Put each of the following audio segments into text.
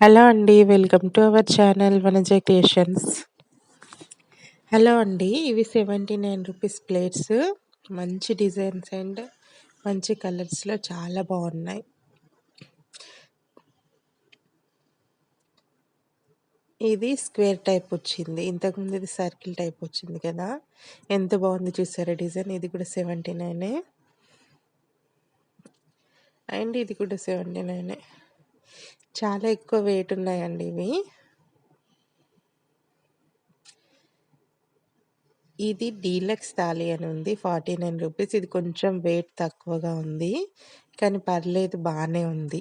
Hello అండి. Welcome to our channel Vanaja creations. Hello అండి. ఇవి సెవెంటీ నైన్ రూపీస్ ప్లేట్స్. మంచి డిజైన్స్ అండ్ మంచి కలర్స్‌లో చాలా బాగున్నాయి. ఇది స్క్వేర్ టైప్ వచ్చింది. ఇంతకుముందు ఇది సర్కిల్ టైప్ వచ్చింది కదా! ఎంత బాగుంది చూసారా డిజైన్. ఇది కూడా సెవెంటీ నైనే. అండ్ ఇది కూడా సెవెంటీ నైనే. చాలా ఎక్కువ వెయిట్ ఉన్నాయండి ఇవి. ఇది డీలక్స్ థాలీ అని ఉంది ఫార్టీ నైన్ రూపీస్. ఇది కొంచెం వెయిట్ తక్కువగా ఉంది కానీ పర్లేదు బాగానే ఉంది.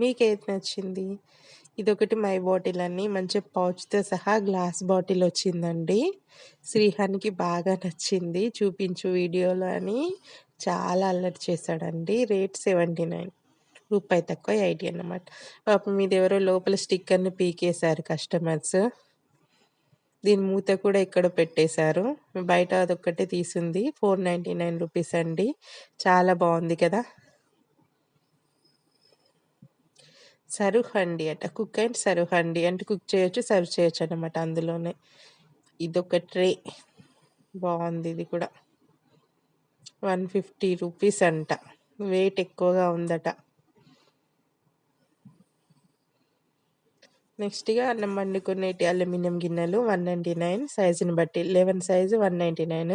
మీకేది నచ్చింది? ఇదొకటి మై బాటిల్ అని మంచి పౌచ్తో సహా గ్లాస్ బాటిల్ వచ్చిందండి. శ్రీహానికి బాగా నచ్చింది చూపించు వీడియోలో అని. చాలా అల్లరి చేశాడండి రేట్ సెవెంటీ నైన్. రూపాయి తక్కువ ఎయిటీ అన్నమాట. పాపం మీద ఎవరో లోపల స్టిక్కర్ని పీకేశారు కస్టమర్స్. దీని మూత కూడా ఇక్కడ పెట్టేశారు. బయట అదొక్కటే తీసింది. ఫోర్ నైంటీ నైన్ రూపీస్ అండి. చాలా బాగుంది కదా? సరుహండి అట. కుక్ అండ్ సరుహండి అంటే కుక్ చేయొచ్చు సర్వ్ చేయొచ్చు అనమాట అందులోనే. ఇదొక ట్రే బాగుంది ఇది కూడా. వన్ ఫిఫ్టీ రూపీస్ అంట. వెయిట్ ఎక్కువగా ఉందట. నెక్స్ట్గా అన్నం వండుకునేటి అల్యూమినియం గిన్నెలు వన్ నైంటీ నైన్ సైజుని బట్టి eleven size one ninety nine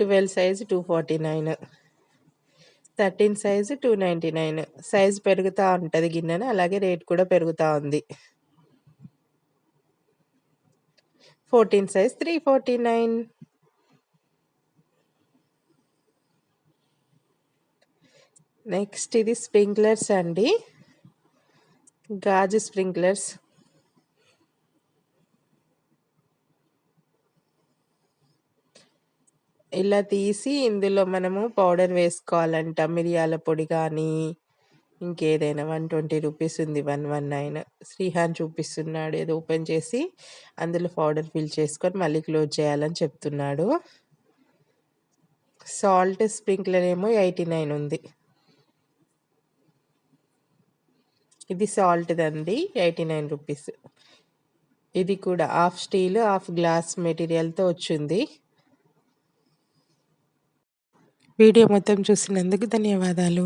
twelve size two forty nine thirteen size two ninety nine. Size పెరుగుతూ ఉంటుంది గిన్నెను అలాగే రేట్ కూడా పెరుగుతూ ఉంది. Fourteen size three forty nine. Next ఇది స్ప్రింక్లర్స్ అండి. గాజు స్ప్రింక్లర్స్. ఇలా తీసి ఇందులో మనము పౌడర్ వేసుకోవాలంట. మిరియాల పొడి కానీ ఇంకేదైనా వన్ ట్వంటీ రూపీస్ ఉంది వన్ వన్ నైన్. శ్రీహాన్ చూపిస్తున్నాడు ఏదో ఓపెన్ చేసి అందులో పౌడర్ ఫిల్ చేసుకొని మళ్ళీ క్లోజ్ చేయాలని చెప్తున్నాడు. సాల్ట్ స్ప్రింక్లర్ ఏమో ఎయిటీ నైన్ ఉంది. ఇది సాల్ట్దండి ఎయిటీ నైన్ రూపీస్. ఇది కూడా హాఫ్ స్టీల్ హాఫ్ గ్లాస్ మెటీరియల్తో వచ్చింది. వీడియో మొత్తం చూసినందుకు ధన్యవాదాలు.